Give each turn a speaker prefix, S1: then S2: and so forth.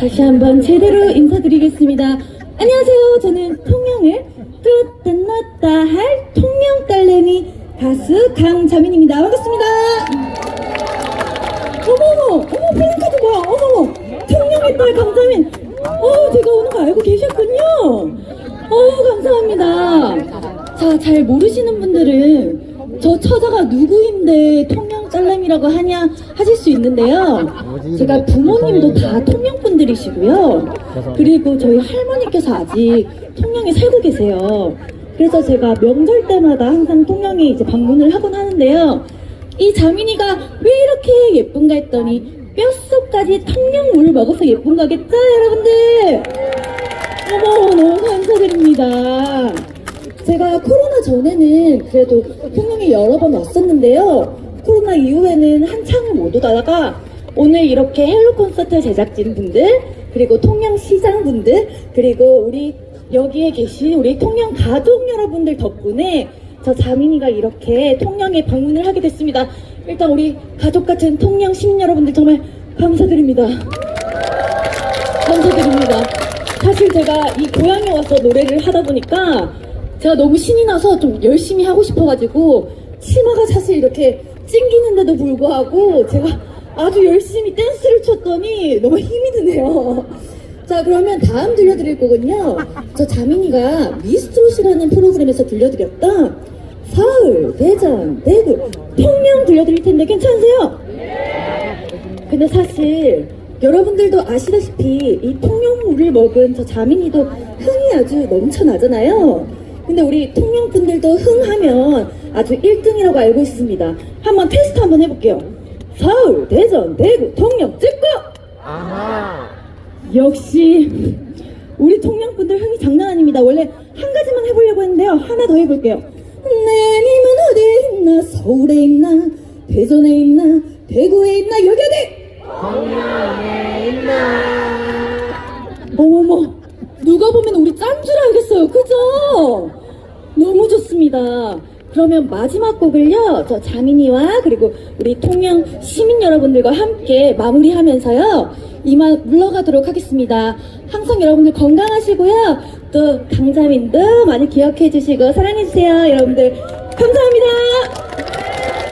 S1: 다시 한번 제대로 인사드리겠습니다. 안녕하세요. 저는 통영을 뚜다 놨다 할 통영 딸내미 가수 강자민입니다. 반갑습니다. 어머머, 어머 플래카드 봐. 어머머, 통영의 딸 강자민. 어, 제가 오는 거 알고 계셨군요. 어, 감사합니다. 자, 잘 모르시는 분들은 저 처자가 누구인데 통영 딸내미라고 하냐 하실 수 있는데요. 제가 부모님도 다 통영 분들이시고요. 그리고 저희 할머니께서 아직 통영에 살고 계세요. 그래서 제가 명절 때마다 항상 통영에 이제 방문을 하곤 하는데요. 이 자민이가 왜 이렇게 예쁜가 했더니 뼛속까지 통영물을 먹어서 예쁜 거겠죠, 여러분들? 어머, 너무 감사드립니다. 제가 코로나 전에는 그래도 통영에 여러 번 왔었는데요. 코로나 이후에는 한창을 못 오다가 오늘 이렇게 헬로 콘서트 제작진 분들, 그리고 통영 시장 분들, 그리고 우리 여기에 계신 우리 통영 가족 여러분들 덕분에 저 자민이가 이렇게 통영에 방문을 하게 됐습니다. 일단 우리 가족 같은 통영 시민 여러분들 정말 감사드립니다. 감사드립니다. 사실 제가 이 고향에 와서 노래를 하다 보니까 제가 너무 신이 나서 좀 열심히 하고 싶어가지고 치마가 사실 이렇게 찡기는데도 불구하고 제가 아주 열심히 댄스를 췄더니 너무 힘이 드네요. 자 그러면 다음 들려드릴 곡은요. 저 자민이가 미스트롯이라는 프로그램에서 들려드렸던 서울, 대전, 대구, 통영 들려드릴 텐데 괜찮으세요? 근데 사실 여러분들도 아시다시피 이 통영물을 먹은 저 자민이도 흥이 아주 넘쳐나잖아요. 근데 우리 통영 분들도 흥하면 아주 1등이라고 알고 있습니다. 한번 테스트 한번 해볼게요. 서울, 대전, 대구, 통영 찍고! 역시 우리 통영 분들 흥이 장난 아닙니다. 원래 한 가지만 해보려고 했는데요. 하나 더 해볼게요. 내님은 어디에 있나? 서울에 있나? 대전에 있나? 대구에 있나? 여기 어디? 어머머, 누가 보면 우리 짠 줄 알겠 어요. 그죠? 너무 좋습니다. 그러면 마지막 곡을요, 저 자민이와 그리고 우리 통영 시민 여러분들과 함께 마무리하면서요, 이만 물러가도록 하겠습니다. 항상 여러분들 건강하시고요, 또 강자민도 많이 기억해 주시고 사랑해 주세요, 여러분들. 감사합니다.